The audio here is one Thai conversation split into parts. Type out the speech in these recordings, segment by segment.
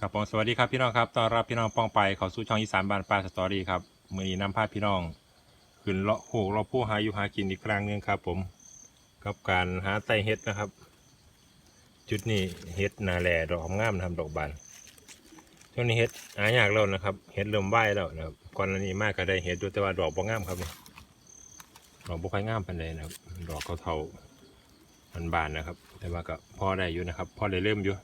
ครับผมสวัสดีครับพี่น้องครับต้อนรับพี่น้องป้องไปเข้าสู่ช่องอีสานบ้านป้าสตอรี่ครับมือนี้นำพาพี่น้อง ขึ้นเลาะโหกเลาะผู้หาอยู่หากินอีกครั้งหนึงครับ ผมกับการหาไตเฮ็ดนะครับ จุดนี้เฮ็ดนาแลดอกงามนะครับดอกบานช่วงนี้เฮ็ดหายากแล้วนะครับเฮ็ดเริ่มไหวแล้วนะครับก่อนหน้านี้มากก็ได้เฮ็ดดูแต่ว่าดอกบ่งามครับนี่ดอกบ่ค่อยงามปานใดนะครับ ดอกเขาเทามันบานๆนะครับ แต่ว่าก็พอได้อยู่นะครับ พอได้เริ่มอยู่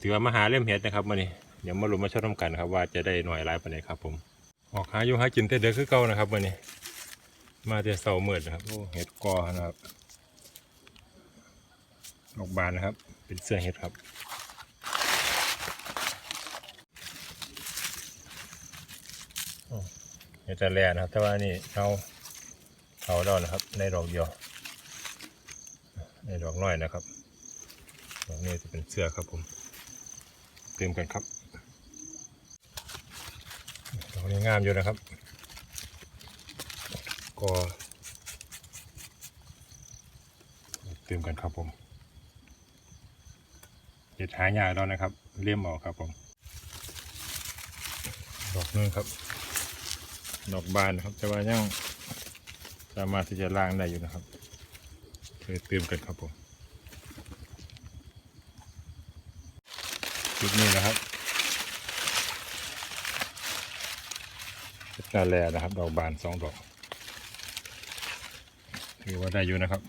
ถือว่ามาหาเล่มเห็ดนะครับมื่อนี้เดี๋ยวมาลุ้นมาชมกันครับ ว่าจะได้หน่วยร้ายปานใดครับ ผม ออกหาอยู่หากินแต่เด็กคือเก่านะครับมื่อนี้มาแต่เสาร์มืดนะครับโอ้เห็ดกอนะครับออกบานนะครับ เป็นเสื้อเห็ดครับเห็ดจะแลนะครับแต่ว่านี่เอาเอาดอกนะครับในดอกเดียวในดอกน้อยนะครับดอกนี้จะเป็นเสื้อครับผม เติมกันครับดอกนี้งามอยู่นะครับ ก็เติมกันครับผมเห็ดหายากแล้วนะครับเลี่ยมออกครับผมดอกนึงครับ ดอกบานนะครับแต่ว่ายังสามารถที่จะล้างได้อยู่นะครับเลยเติมกันครับผม จุดนี้นะครับกาแลนะครับ ดอกบานสองดอกถือว่าได้อยู่นะครับ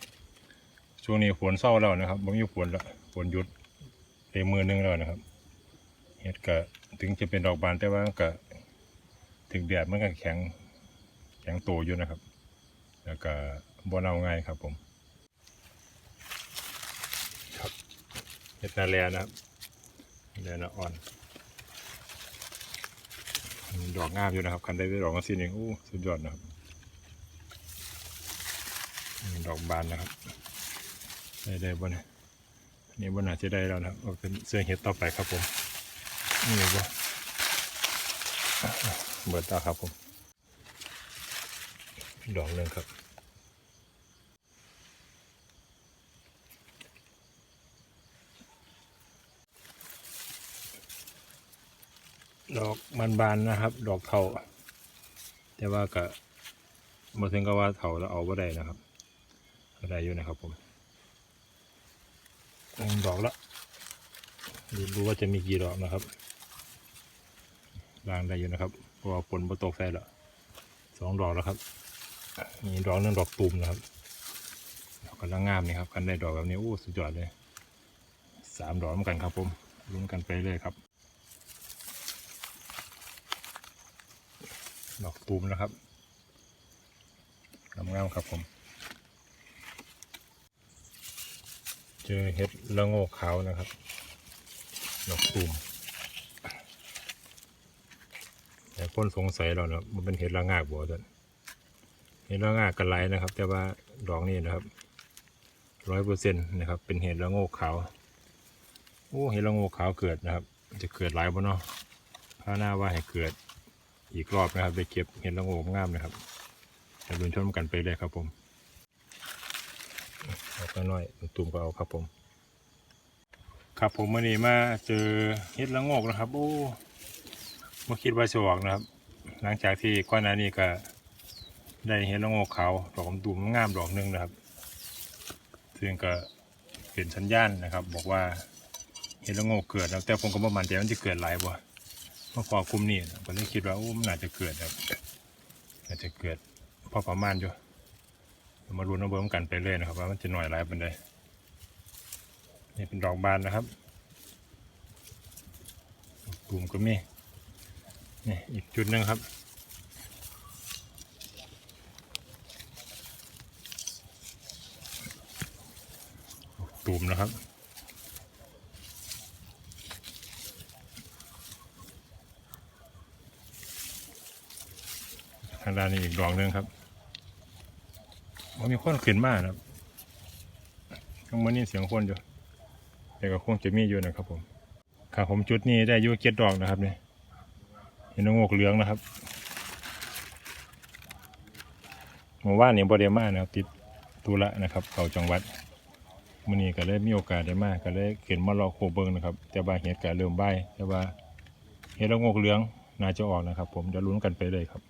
ช่วงนี้ฝนเศร้าแล้วนะครับผมอยู่ฝนล้วฝนหยุดเต็มมือหนึงแล้วนะครับเห็ดก็ถึงจะเป็นดอกบานแต่ว่าก็ถึงแดดมันก็แข็งแข็งโตอยู่นะครับ แล้วก็บนเอาง่ายครับผม ครับเห็ดนาแลนะครับ เดนอ่อนดอกงามอยู่นะครับคันได้ดอกมาสีนึงอู้สุดยอดนะครับดอกบานนะครับได้ได้บนยอันนี่บนอาจจะได้แล้วนะครับเอาเป็นเสื้อเห็ดต่อไปครับผมนี่บ่เบิดตาครับผมดอกหนึ่งครับ ดอกมันบานนะครับ ดอกเทาแต่ว่าก็มาถึงก็ว่าเทาแล้วเอาก็ได้นะครับได้อยู่นะครับผมหนึ่งดอกละดูดูว่าจะมีกี่ดอกนะครับล้างได้อยู่นะครับเพราะว่าฝนมาตกใส่ละสองดอกแล้วครับมีดอกนึงดอกตูมนะครับดอกกำลังงามนี่ครับกันได้ดอกแบบนี้โอ้สุดยอดเลยสามดอกเหมือนกันครับผมลุ้นกันไปเลยครับ ดอกตูมนะครับงามๆครับผม เจอเห็ดละโงกขาวนะครับ ดอกตูมแต่คนสงสัยเราเนะมันเป็นเห็ดละงากบัวท่านเห็ดละงากกันไหลนะครับ แต่ว่าดอกนี้นะครับร้อยเปอร์เซ็นต์นะครับ เป็นเห็ดละโงกขาวโอ้เห็ดละโงกขาวเกิดนะครับ จะเกิดหลายบ่เนาะพาหน้าว่าให้เกิด อีกรอบนะครับ ไปเก็บเห็ดละโงกงามนะครับจะลุ้นชมกันไปเลยครับผมเอาไปหน่อยตุ่มก็เอาครับผม ครับผมวันนี้มาเจอเห็ดละโงกนะครับ โอ้มาคิดว่าจะออกนะครับ หลังจากที่ก่อนหน้านี้ก็ได้เห็ดละโงกขาวดอกตุ่มงามดอกหนึงนะครับ ซึ่งก็เป็นสัญญาณนะครับ บอกว่าเห็ดละโงกเกิดแล้วแต่ผมก็ประมาณใจมันจะเกิดหลายบ่ มื่อพอกลุ่มนี้นะผมเลยคิดว่าโอ้มันน่าจะเกิดครับน่าจะเกิดพอประมาณอยู่เดี๋ยวมาดูน้ำเบิ้มกันไปเลยนะครับว่ามันจะหน่อยไรเป็นไดนี่เป็นดอกบานนะครับกลุ่มก็มีนี่อีกจุดหนึ่งครับตูมนะครับางด้านนี้อีกดอกหนึ่งครับมันมีคนขึ้นมานะครับข้างบนนี่เสียงคนอยู่แต่ก็คงจะมีอยู่นะครับผมครับผมจุดนี้ได้อยูเจ็ดดอกนะครับเนี่ยเห็นนกงกเหลืองนะครับหมู่บ้านเนี่ยบริมานะครับติดตุระนะครับเขาจังหวัดมื้อนี้ก็เลยมีโอกาสได้มากก็เลยขึ้นมารอโคเบิงนะครับ แต่ว่าเห็ดก็เริ่มใบแต่ว่าเห็ดละโงกเหลืองน่าจะออกนะครับ ผมเดี๋ยวลุ้นกันไปเลยครับ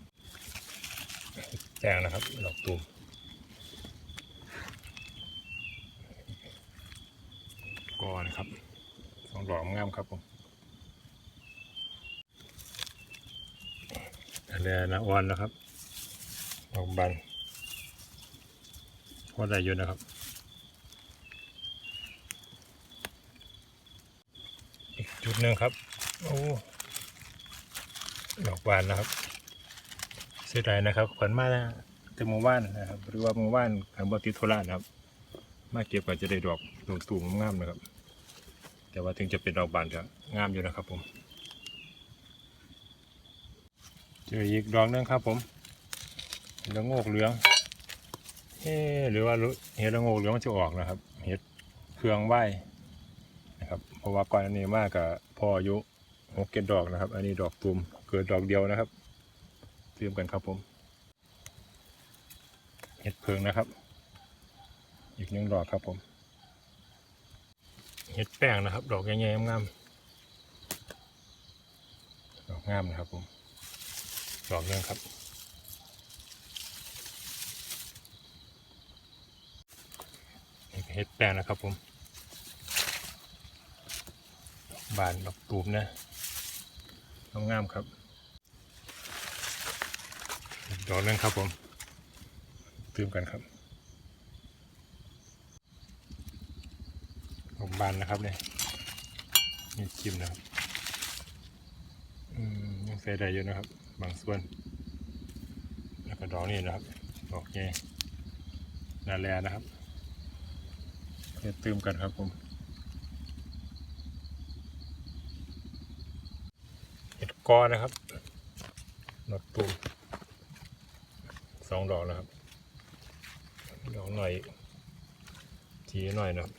แจ้งนะครับดอกตูมก่อนครับสองดอกงามครับผมอันนี้นะอ่อนนะครับดอกบันพอได้อยู่นะครับอีกจุดหนึ่งครับโอ้ดอกบานนะครับ เสียดายนะครับขวัญมาแต่หมู่บ้านนะครับหรือว่าหมู่บ้านขันบติดธุระนะครับ มาเก็บก็จะได้ดอกตูมตูมงามนะครับ แต่ว่าถึงจะเป็นดอกบานก็งามอยู่นะครับผมเจออีกดอกหนึงครับผมเห็ดละโงกเหลืองเอ๊หรือว่าเห็ดละโงกเหลืองมันจะออกนะครับเห็ดเครื่องไหวนะครับเพราะว่าก่อนอันนี้มากกับพออายุหกเกดดอกนะครับ อันนี้ดอกตูมเกิดดอกเดียวนะครับ เตรียมกันครับผมเห็ดเพิงนะครับ อีกหนึ่งดอกครับผมเห็ดแป้งนะครับ ดอกใหญ่ๆงามๆดอกงามนะครับผมดอกหนึงครับ นี่ก็เห็ดแป้งนะครับผมบานดอกตูมนะงามๆครับอีก ดอกนึงครับผมเติมกันครับของบานนะครับเนี่ยนี่จิ้มนะครับยังใส่ได้อยู่นะครับ บางส่วน แล้วก็ดอกนี้นะครับดอกแง่นาแลนะครับเดี๋ยวเติมกันครับผมเห็ดกอนะครับดอกตูม สองดอกนะครับ ดอกหน่อย ทีหน่อยนะครับ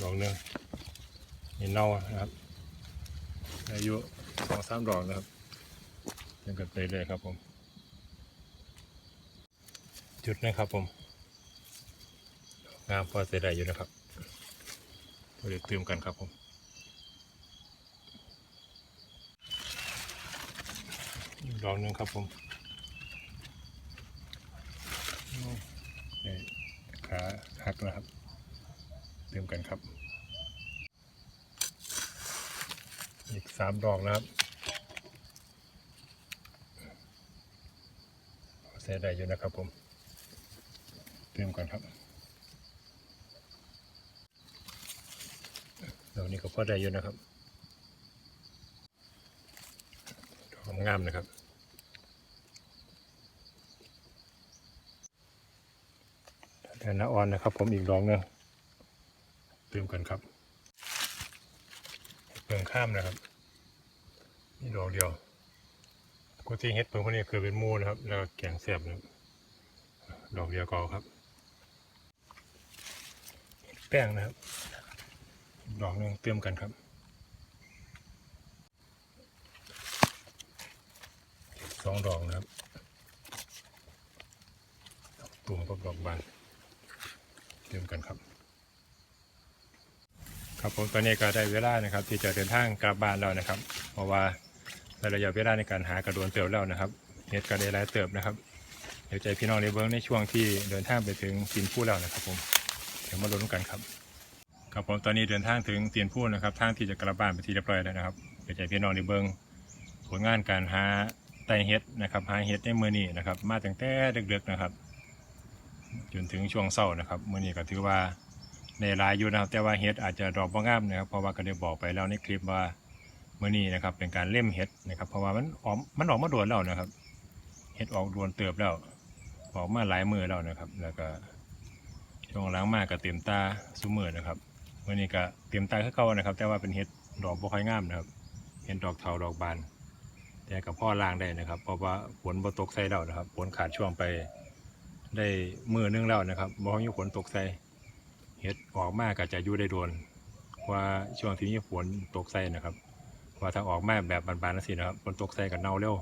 ดอกหนึ่งนี่เน่านะครับ อายุสองสามดอกนะครับยังกันไปเลยครับผม จุดนะครับผม งามพอเสียดายอยู่นะครับเดี๋ยวเติมกันครับผมดอกหนึ่งครับผม นี่ ขาหักนะครับ เติมกันครับ อีกสามดอกนะครับใส่ได้อยู่นะครับผม เติมกันครับดอกนี้ก็พอได้อยู่นะครับดอกงามนะครับ แทนนาออนนะครับ ผมอีกดอกหนึงเติมกันครับเปิงข้ามนะครับ นี่ดอกเดียวกุฏิเฮ็ดเปิงพวกนี้คือเป็นมูนะครับ แล้วก็แกงแซ่บนะดอกเดียวก็เอครับ แป้งนะครับ ดอกหนึงเติมกันครับสองดอกนะครับตุ่มกับดอกบาน เตรียมกันครับ ครับผมตอนนี้ก็ได้เวลานะครับ ที่จะเดินทางกลับบ้านแล้วนะครับ เพราะว่าในระยะเวลาในการหากระโดนเติบแล้วนะครับเน็ตก็ได้หลายเติบนะครับ เดี๋ยวใจพี่น้องในเบิ้งในช่วงที่เดินทางไปถึงตีนผู้แล้วนะครับผมเดี๋ยวมาลุ้นกันครับครับผมตอนนี้เดินทางถึงตีนผู้นะครับทางที่จะกลับบ้านไปที่เรียบร้อยแล้วนะครับเดี๋ยวใจพี่น้องในเบิ้งผลงานการหาไตเฮ็ดนะครับหาเฮ็ดในมือนี้นะครับ มาตั้งแต่ดึกๆนะครับ จนถึงช่วงเศร้านะครับมื้อนี้ก็ถือว่าในรายอยู่นะครับ แต่ว่าเฮ็ดอาจจะดอกบ่งามนะครับ เพราะว่าก็ได้บอกไปแล้วในคลิปว่ามื้อนี้นะครับ เป็นการเล่มเฮ็ดนะครับ เพราะว่ามันออกมันออกมาโดนแล้วนะครับเฮ็ดออกโดนเติบแล้ว ออกมาหลายมือแล้วนะครับ แล้วก็ช่วงหลังมากก็เต็มตาซุมือนะครับมื้อนี้ก็เต็มตาคือเก่านะครับ แต่ว่าเป็นเฮ็ดดอกบ่ค่อยงามนะครับเห็นดอกเทาดอกบานแต่กับพ่อล่างได้นะครับ เพราะว่าฝนบ่ตกใส่แล้วนะครับฝนขาดช่วงไป ได้มือนึงแล้วนะครับบ่มีฝนตกใส่เห็ดออกมากก็จะอยู่ได้โดนว่าช่วงที่มีฝนตกใส่นะครับ ว่าถ้าออกมาแบบบานๆนั่นสินะครับฝนตกใส่ก็เน่าเร็ว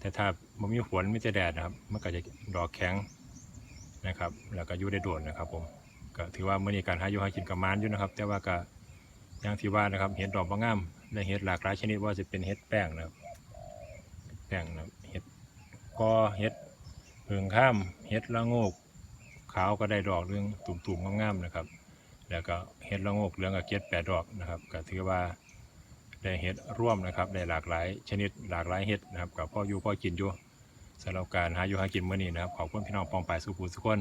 แต่ถ้าบ่มีฝนไมีแต่แดดนะครับมันก็จะดอกแข็งนะครับ แล้วก็อยู่ได้โดนนะครับผมก็ถือว่าเมื้อนี้การหาอยู่หากินกับมานอยู่นะครับ แต่ว่าก็อย่างที่ว่านะครับเห็ดดอกบางงามและเห็ดหลากหลายชนิดว่าจะเป็นเห็ดแป้งนะครับแป้งนะเห็ดกอเห็ด เพิงข้ามเห็ดละโงกขาวก็ได้ดอกเรื่องตุ่มๆงามๆนะครับ แล้วก็เห็ดละโงกเหลืองกับเก็ดแปดดอกนะครับก็ถือว่าได้เห็ดร่วมนะครับได้หลากหลายชนิดหลากหลายเห็ดนะครับกับพ่ออยู่พ่อกินอยู่สำหรับการหาอยู่หากินเมื้อนี้นะครับขอบคุณพี่น้องปองปายสุภูสุคน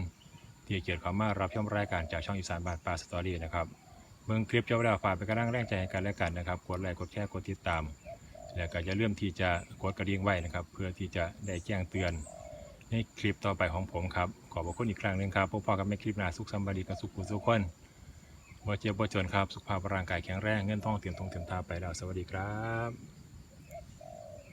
ที่เกียรติเข้ามารับชมรายการจากช่องอีสานบานปลาสตอรี่นะครับเบิ่งคลิปเจ้าดาวฝากเป็นกำลังแรงใจกันและกันนะครับกดไลค์กดแชร์กดติดตาม แล้วก็อย่าลืมที่จะกดกระดิ่งไว้นะครับ เพื่อที่จะได้แจ้งเตือน ในคลิปต่อไปของผมครับ ขอบพระคุณอีกครั้งหนึ่งครับพบกันในคลิปหนาสุขสัมบดีกับสุขุสุขคนบ่เจ็บบ่จนครับ สุขภาพร่างกายแข็งแรงเงินทองเตียมทงเตียมทาไปแล้วสวัสดีครับ